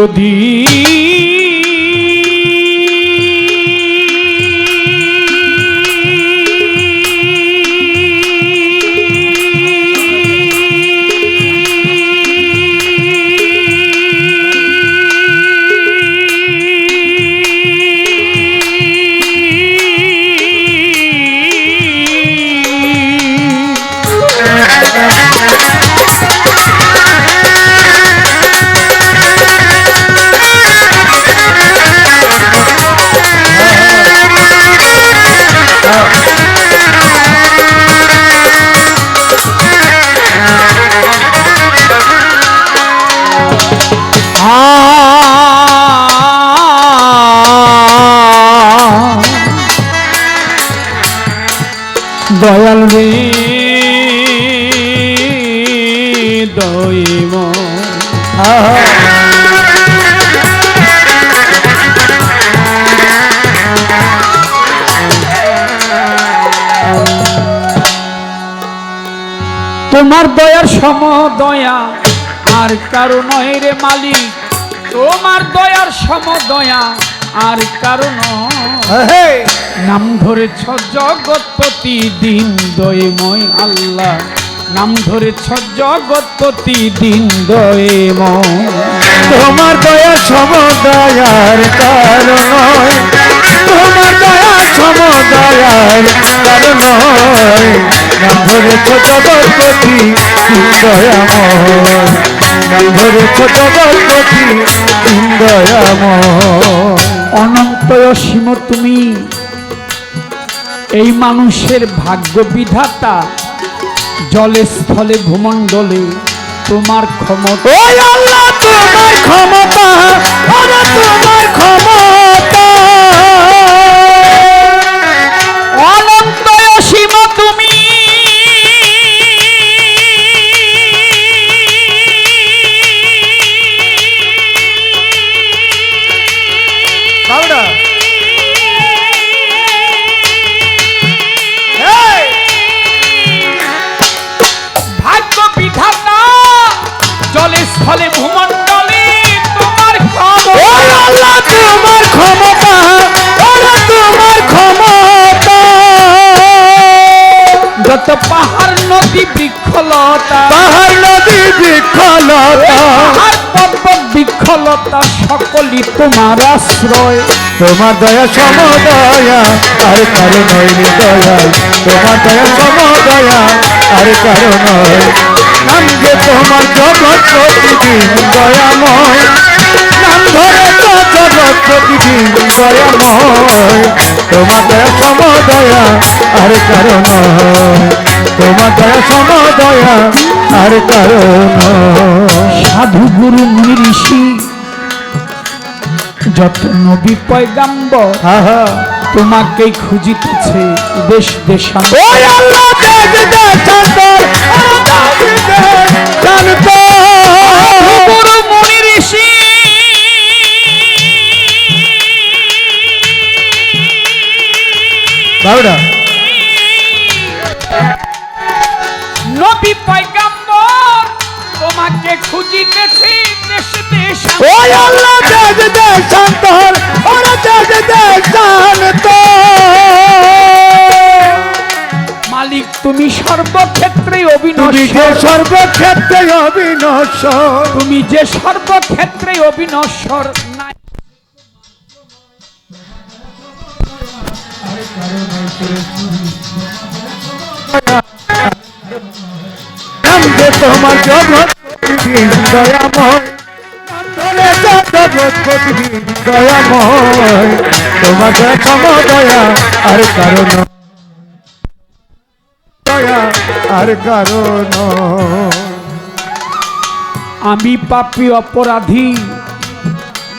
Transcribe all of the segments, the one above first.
দরদি দয়াল রে দইম তোমার দয়ার সম দয়া, আর কারও নয় রে মালিক। তোমার দয়ার সম দয়া, আর কারও নয়। নাম ধরেছ জগৎপতি দিন দয়ময় আল্লাহ। নাম ধরেছ জগৎপতি দিন দয়ময় তোমার দয়া সমদয়ার কারণ তোমার দয়া সমদয়ার কারণ নাম ধরেছ জগৎপতি দয়াময় নাম ধরেছ জগৎপতি দয়াময় অনন্ত অসীম তুমি। এই মানুষের ভাগ্য বিধাতা জলে স্থলে ভূমণ্ডলে তোমার ক্ষমতা তোমার ক্ষমতা ক্ষমতা। যত পাহাড় নদী বৃক্ষলতা। পাহাড় নদী বৃক্ষলতা। পাহাড় পর্বত বৃক্ষলতা সকলই তোমার আশ্রয়। তোমার দয়া সমদয়া আর কারও নয় রে দয়াল তোমার দয়া সমদয়া আর কারও নয়। নাম যে তোমার জগৎ দয়াময়। নাম ধরে তোমার দয়া সমদয়া আর কারও নয় তোমার দয়া সমদয়া আর কারও নয় সাধু গুরু ঋষি যত নবী পয়গাম্বর আহা তোমাকেই খুঁজিতেছে দেশ দেশান্তর বাবুরা নবী পয়গাম্বর তোমাকে খুঁজিতেছে দেশ ওই আল্লাহ ওরা শান্ত। মালিক তুমি সর্বক্ষেত্রে তুমি অবিনশ্বর সর্বক্ষেত্রে অবিনশ্বর। তুমি যে সর্বক্ষেত্রে অবিনশ্বর। তোমার জগৎ দয়াময়। ধরে তো দয়াময়। তোমার দয়া আর কারণ দয়া আর কারণ আমি পাপী অপরাধী।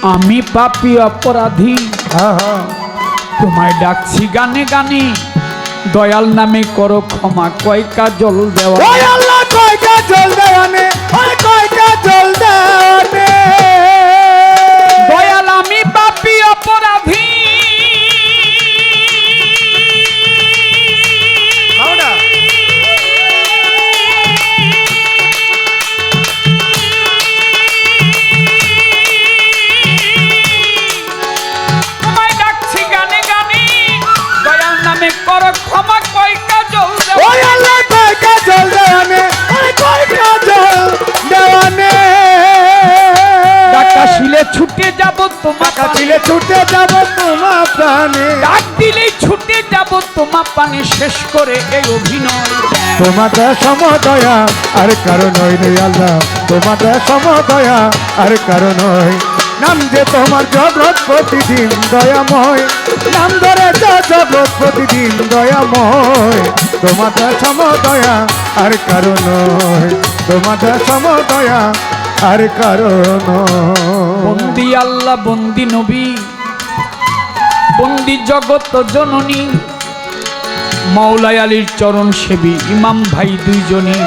আমি পাপি অপরাধী। তোমায় ডাকছি গানে গানে। দয়াল নামে করো ক্ষমা কয় জল দেওয়া পানে শেষ করে এই অভিনয়। তোমাদের সমদয়া আর কারণ নয় রে আল্লাহ। তোমাদের সমদয়া আর কারণ নয়। নাম যে তোমার জগৎ প্রতিদিন দয়াময়। নাম ধরে যা জগৎ প্রতিদিন দয়াময়। তোমাদের সমদয়া আর কারণ নয়। তোমাদের সমদয়া আর কারণ নয়। বন্দি আল্লাহ বন্দি নবী। বন্দি জগত জননী। মাওলাই আলীর চরণ সেবী ইমাম ভাই দুইজনই।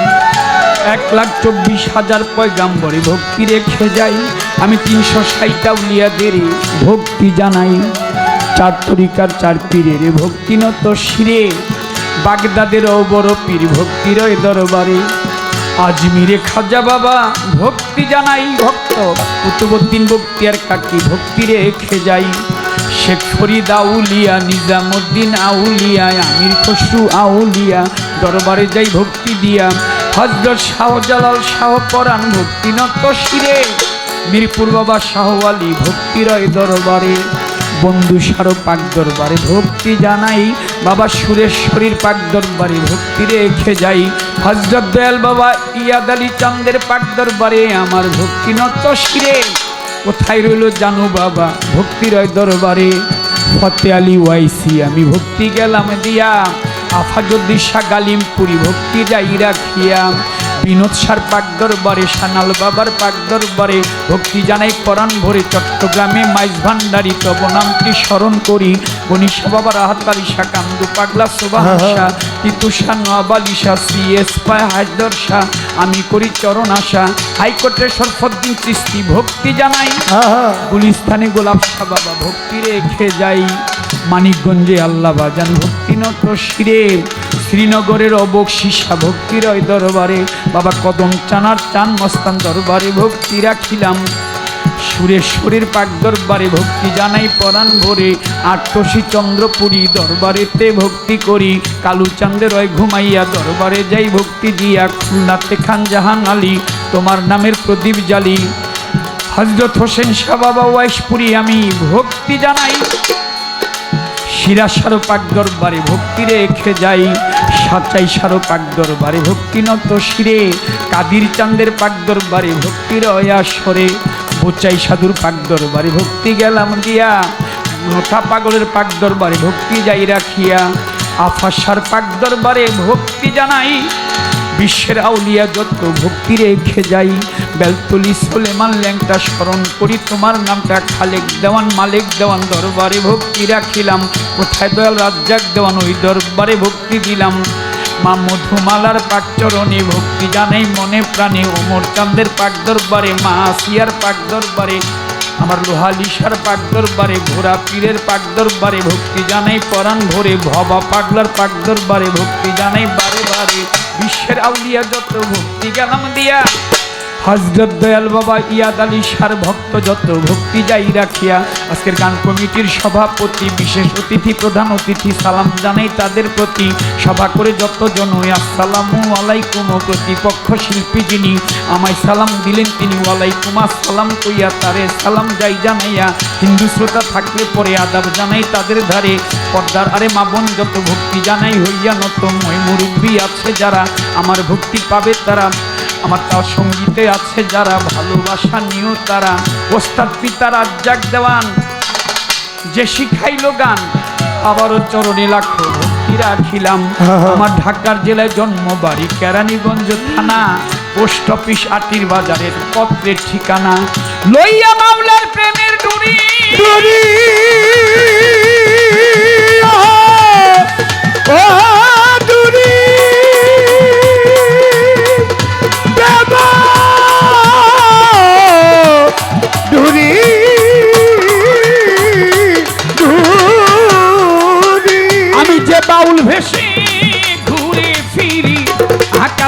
এক লাখ চব্বিশ হাজার পয়গাম্বরে ভক্তি রেখে যাই। আমি তিনশো ষাটটা উলিয়াদের ভক্তি জানাই। চার তরিকার চার পীরের ভক্তি নত শিরে। বাগদাদের বড় পীর ভক্তির দরবারে। আজমিরে খাজা বাবা ভক্তি জানাই, ভক্ত। কুতুবুদ্দিন বক্তিয়ার কাকি ভক্তি রেখে যাই। শেখ ফরিদ আউলিয়া নিজামুদ্দিন আউলিয়া, আমির খসরু আউলিয়া, দরবারে যাই ভক্তি দিয়া। হজরত শাহজালাল শাহ পরাণ ভক্তি নত মিরপুর বাবা শাহ আলী ভক্তি রয় দরবারে। বন্ধু সারো পাক দরবারে ভক্তি জানাই। বাবা সুরেশ্বরীর পাক দরবারে ভক্তি রেখে যাই। হজরত দয়াল বাবা ইয়াদ আলী চান্দের পাক দরবারে আমার ভক্তি নত শিরে। কোথায় রইল জানো বাবা? ভক্তি রয় দরবারে ফতে আলী ওয়াইসি। আমি ভক্তি গেলাম দিয়া আফাজুদ্দিশা গালিমপুরি ভক্তি যাই রাখিয়া। বিনোদ সার পাক দরবারে, সানাল বাবার পাক দরবারে, ভক্তি জানাই পরাণ ভরে চট্টগ্রামে মাইজ ভান্ডারি তব নামটি স্মরণ করি। গণিসা বাবার আহাতালিশা কান্দু পাগলা সোবাহাসা তিতুষা নোয়াবালিশা সিএস পায় হায়দর শাহ। আমি করি চরণ আশা। হাইকোর্টের সরফদ্দিন চিস্তি ভক্তি জানাই। গুলিস্থানে গোলাপ শাহ বাবা ভক্তি রেখে যাই। মানিকগঞ্জে আল্লাহ বাজান ভক্তি নত শিরে। শ্রীনগরের অবক সীসা ভক্তির দরবারে। বাবা কদম চানার চান মস্তান দরবারে ভক্তি রাখিলাম। সুরেশ্বরের পাক দরবারে ভক্তি জানাই পরাণ ভরে। আটশী চন্দ্রপুরী দরবারেতে ভক্তি করি। কালুচান্দের রয় ঘুমাইয়া দরবারে যাই ভক্তি দিয়া। খুলনাতে খান জাহান আলী, তোমার নামের প্রদীপ জালি হজরত হোসেন শাহ বাবা আমি ভক্তি জানাই। শিরা সারো পাক দরবারে ভক্তি রেখে যাই। সাচাই সারো পাক দরবারে ভক্তি নত শিরে। কাদির চান্দের পাক দরবারে ভক্তি রয়া সরে। বোচাই সাধুর পাক দরবারে ভক্তি গেলাম দিয়া। নথা পাগলের পাক দরবারে ভক্তি যাই রাখিয়া। আফাসার পাক দরবারে ভক্তি জানাই। বিশ্বের আউলিয়া যত ভক্তি রেখে যাই। বেলতলি সোলেমান ল্যাংটা স্মরণ করি, তোমার নামটা খালেক দেওয়ান, মালিক দেওয়ান, দরবারে ভক্তি রাখিলাম। কোথায় দয়াল রাজ্জাক দেওয়ান, ওই দরবারে ভক্তি দিলাম। মা মধুমালার পাক ভক্তি জানাই মনে প্রাণে। ওমর চান্দের পাক দরবারে মা আসিয়ার পাক দরবারে আমার লোহালিশার পাক দরবারে ঘোড়া পীরের পাক দরবারে ভক্তি জানাই পরাণ ভরে, ভবা পাগলার পাক দরবারে ভক্তি জানাই বারে বারে। বিশ্বের আউলিয়া যত ভক্তি গেলাম দিয়া হজরত দয়াল বাবা ইয়াদ আলী সার ভক্ত যত ভক্তি যাই রাখিয়া, আজকের গান কমিটির সভাপতি, বিশেষ অতিথি, প্রধান অতিথি, সালাম জানাই তাদের প্রতি। সভা করে যত জন আসসালামু আলাইকুম প্রতিপক্ষ শিল্পী যিনি আমায় সালাম দিলেন, তিনি ওয়ালাইকুম আসসালাম কইয়া তারে সালাম যাই জানাইয়া। হিন্দু শ্রোতা থাকলে পরে আদাব জানাই তাদের ধারে। পর্দার আরে মা বোন, যত ভক্তি জানাই হইয়া নত, মই মুরব্বী আছে যারা। আমার ভক্তি পাবে তারা। আমার তার সঙ্গীতে আছে যারা ভালোবাসা নিয়েও তারা। ওস্তাদ পিতা রাজ্জাক দেওয়ান যে শিখাইল গান। আবারও চরণে লাখো ভক্তি রাখিলাম। আমার ঢাকার জেলায় জন্ম বাড়ি কেরানীগঞ্জ থানা। পোস্ট অফিস আটির বাজারের পত্রের ঠিকানা। লইয়া মামলার প্রেমের ডুরি। দূরি,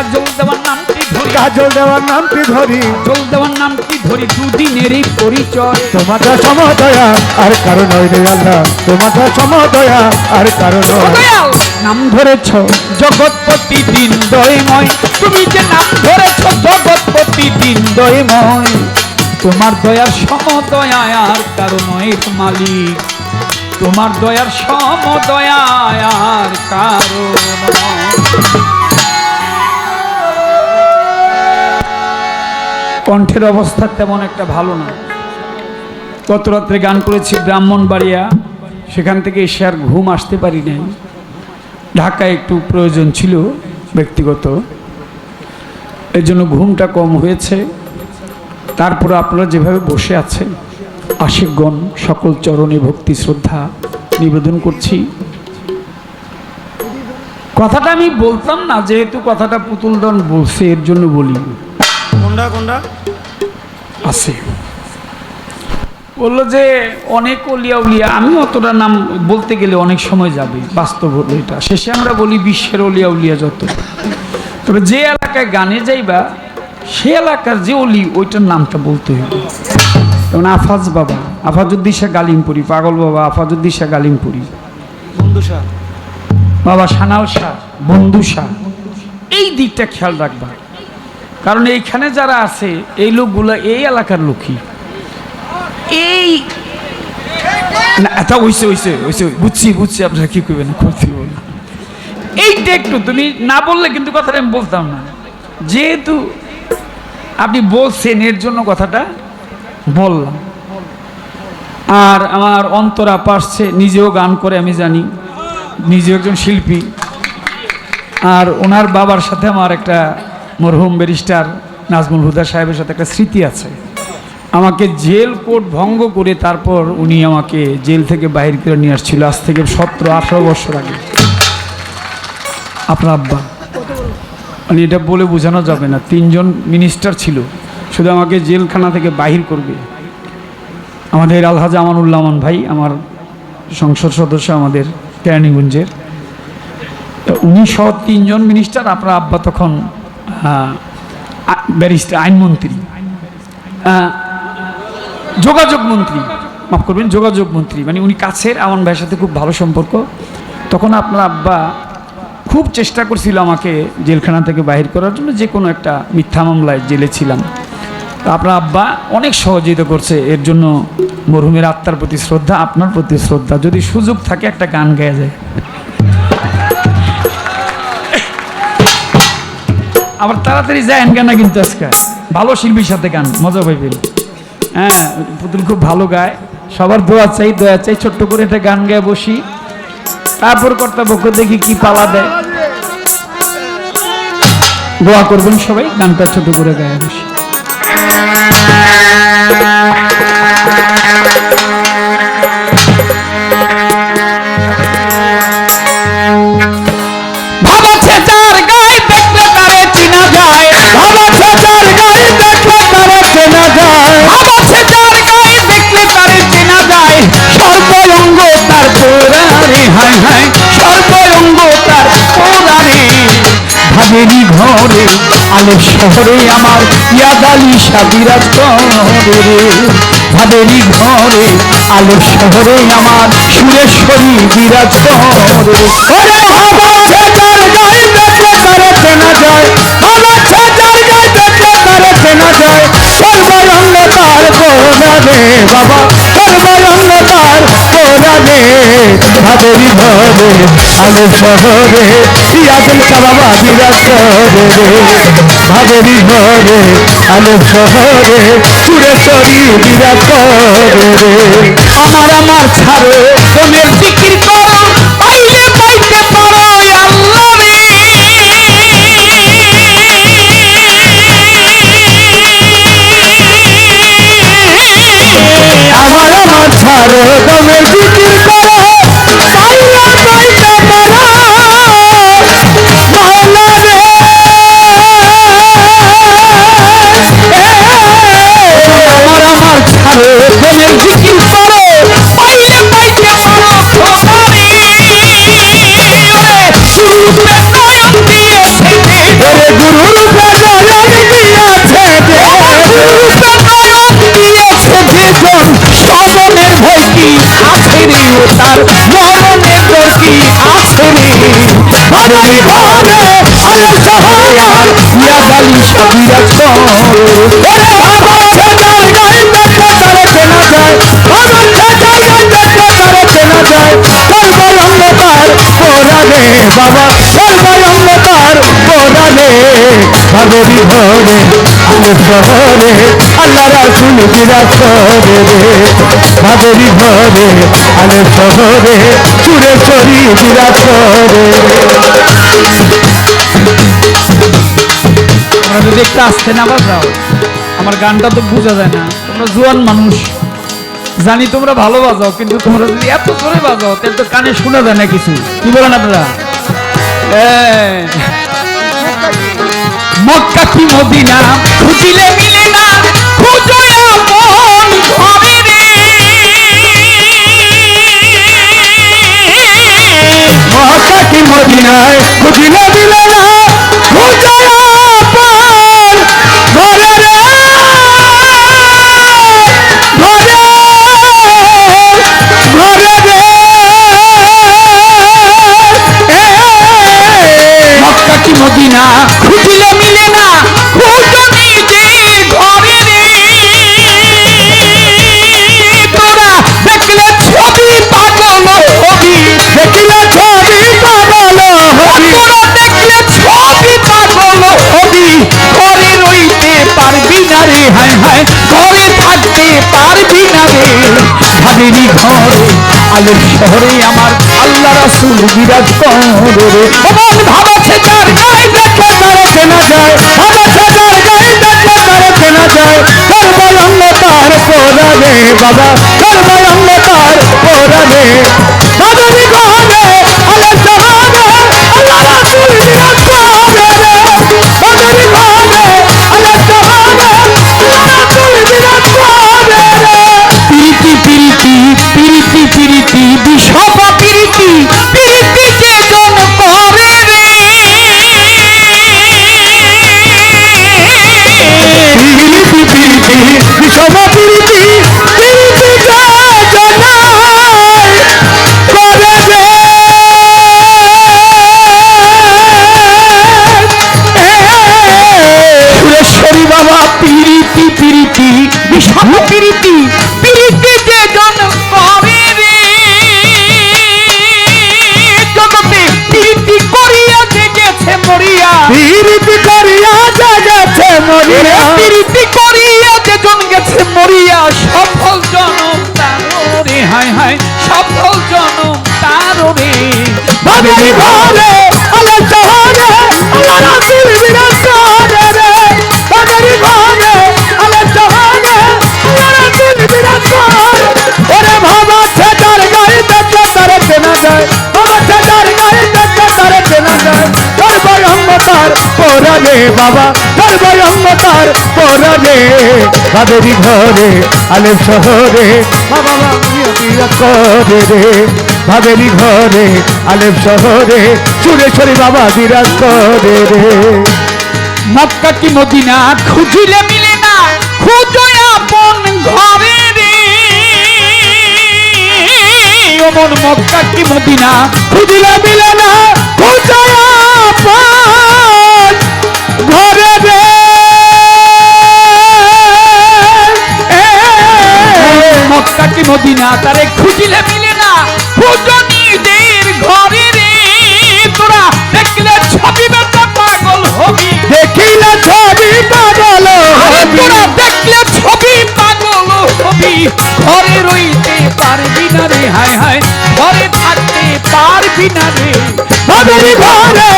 জল দেওয়ার নামটি ধরি। কাজল দেওয়ার নামটি ধরি। জল দেওয়ার নামটি ধরি দুদিনেরই পরিচয়। তোমাদের সমদয়া আর কারণ নয় রে আল্লাহ। তোমাদের সমদয়া আর কারণ নয়। নাম ধরেছ জগৎপতি দিন দয়ময় তুমি যে নাম ধরেছ জগৎপতি দিন দয়ময় তোমার দয়ার সমদয়ার কারণের মালিক। তোমার দয়ার সমদয়ার কারণ কণ্ঠের অবস্থা তেমন একটা ভালো না। গত রাত্রে গান করেছি ব্রাহ্মণবাড়িয়া, সেখান থেকে এসে আর ঘুম আসতে পারি নাই। ঢাকায় একটু প্রয়োজন ছিল ব্যক্তিগত। এর জন্য ঘুমটা কম হয়েছে। তারপরে আপনারা যেভাবে বসে আছেন, আশিকগণ, সকল চরণে ভক্তি, শ্রদ্ধা নিবেদন করছি। কথাটা আমি বলতাম না, যেহেতু কথাটা পুতুলদন বলছে, এর জন্য বলি। কোনটা কোনটা? আছে বলল যে অনেক অলিয়া উলিয়া আমি অতটা নাম বলতে গেলে অনেক সময় যাবে বাস্তব হলো এটা। শেষে আমরা বলি বিশ্বের অলিয়া উলিয়া যত। তবে যে এলাকায় গানে যাইবা সে এলাকার যে অলি ওইটার নামটা বলতে হইবে যেমন আফাজ বাবা আফাজুদ্দিশা গালিমপুরি পাগল বাবা আফাজুদ্দিশা গালিমপুরি। বন্ধু শাহ। বাবা সানাল শাহ বন্ধু শাহ। এই দিকটা খেয়াল রাখবা। কারণ এইখানে যারা আছে এই লোকগুলো এই এলাকার লোকই। এই না এটা হইছে হইছে হইছে বুঝছি বুঝছি আপনারা কি করবেন করতে বল এইটা একটু তুমি না বললে কিন্তু কথাটা আমি বলতাম না। যেহেতু আপনি বলছেন এর জন্য কথাটা বললাম। আর আমার অন্তরা পারছে নিজেও গান করে আমি জানি। নিজেও একজন শিল্পী। আর ওনার বাবার সাথে আমার একটা মরহুম ব্যারিস্টার নাজমুল হুদা সাহেবের সাথে একটা স্মৃতি আছে। আমাকে জেল কোর্ট ভঙ্গ করে তারপর উনি আমাকে জেল থেকে বাহির করে নিয়ে আসছিল আজ থেকে সতেরো আঠারো বছর আগে। আপনার আব্বা। মানে এটা বলে বোঝানো যাবে না, তিনজন মিনিস্টার ছিল। শুধু আমাকে জেলখানা থেকে বাহির করবে। আমাদের আলহাজ আমানুল্লাহমান ভাই, আমার সংসদ সদস্য আমাদের কেরানীগঞ্জের তো উনি সহ তিনজন মিনিস্টার আপনার আব্বা তখন ব্যারিস্টার আইনমন্ত্রী যোগাযোগ মন্ত্রী, মাফ করবেন, যোগাযোগ মন্ত্রী। মানে উনি কাছের আমার ভাইয়ের সাথে খুব ভালো সম্পর্ক। তখন আপনার আব্বা খুব চেষ্টা করছিল আমাকে জেলখানা থেকে বাহির করার জন্য যে কোনো একটা মিথ্যা মামলায় জেলে ছিলাম। তো আপনার আব্বা অনেক সহযোগিতা করছে। এর জন্য মরহুমের আত্মার প্রতি শ্রদ্ধা, আপনার প্রতি শ্রদ্ধা। যদি সুযোগ থাকে একটা গান গায়া যায়। আবার তাড়াতাড়ি যায় গান কিন্তু আজকে? ভালো শিল্পীর সাথে গান, মজা পাই পাইবেন। হ্যাঁ পুতুল খুব ভালো গায়। সবার দোয়া চাই দোয়া চাই, ছোট্ট করে একটা গান গায়ে বসি। তারপর কর্তাপক্ষ দেখি কি পালা দেয়। দোয়া করবেন সবাই, গানটা ছোট করে গায়ে বসি। আলো শহরে আমার ইয়াদালি সাবিরাজ করে রে ভাবেরি ঘরে আলো শহরে আমার সুরেশ্বরী বিরাজ করে ওরে গায়ে দেখলে তারা চেনা যায় ভাবাচ্ছে যার গায়ে দেখলে চেনা যায় সর্বরঙ্গ তার কোরাবে বাবা, সর্বরঙ্গ তার কোরাবে ভাবেরি ঘরে আলো শহরে ইয়াদের বাবা বিরাজ করে রে ভাবেরি ঘরে আলো শহরে সুরেশ্বরী বিরাজ করে আমার আমার ছাড়ো তোমের জিকির করো, পাইলে পাইতে পারো আমার আমার ছাড়ো বিরাজ করে ওরে বাবা ঠেকার গাইতে ঠেকারে কেনা যায় বাবা ঠেকার গাইতে ঠেকারে কেনা যায় করবাই অন্ধকার পোড়া রে বাবা করবাই অন্ধকার রে ভাগরি ভরে আমি শহরে আল্লাহ রাসুল বিরাজ রে তোমরা যদি একটু আসতে না বাজাও, আমার গানটা তো বোঝা যায় না। তোমরা জোয়ান মানুষ। জানি তোমরা ভালো বাজাও, কিন্তু তোমরা যদি এত জোরে বাজাও, তাহলে তো কানে শোনা যায় না কিছু। কি বলেন আপনারা? মক্কা কি মদিনা? খুঁজিলে মিলে না। পারবি না রে হায় হায় ঘরে থাকতে পারবি না রে। ভাবিনি ঘরে আলোর শহরে আমার আল্লাহ রাসূল বিরাজ করে রে। অমন ভাবাছে তার গায়ে দেখে তারে চেনা যায় আমার সাজার গায়ে দেখলে তারে চেনা যায়। সর্বাই অন্ধকার পোড়ালে বাবা সর্বাই অন্ধকার পোড়ালে বাবারি ঘরে হায় হায় সফল জনম তারে ভাবিনি ঘরে আলে আল্লাহ রাসূল বিরাজ করে রে। ভাবিনি ঘরে আলে আল্লাহ রাসূল বিরাজ করে ওরে ভাবা দেখলে তারে চেনা যায়? ভাবা ছেটার গায়ে দেখলে তারে চেনা যায়? অন্ধকার পোড়ালে বাবা সর্বই অন্ধকার পোড়ালে ভাবেরি ঘরে আলে শহরে বাবা করে রে ভাবেরি ঘরে আলেপ শহরে সুরেশ্বরী বাবা বিরাজ করে রে। মক্কা কি মদিনা খুঁজিলে মিলে না খুঁজো আপন ঘরে রে। অমন মক্কা কি মদিনা খুঁজিলে মিলে না খুঁজায় আপন মক্কা কি মদিনা তারে খুঁজিলে মিলে না। খুঁজো নিজের ঘরে রে তোরা দেখলে ছবি বেচা পাগল হবি। দেখিলে ছবি পাগল হবি। তোরা দেখলে ছবি পাগল হবি। ঘরে রইতে পারবি না রে হায় হায়। ঘরে থাকতে পারবি না রে। ঘরে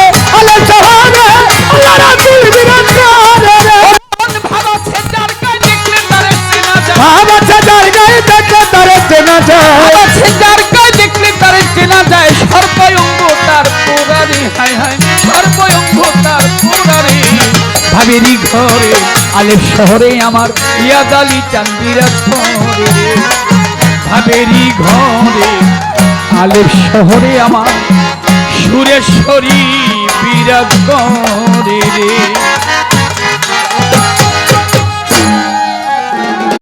ভাবেরি ঘরে আলেপ শহরে আমার ইয়াদালি চান্দিরা ঘরে। ভাবেরি ঘরে আলেপ শহরে আমার সুরেশ্বরী বিরাজ করে রে।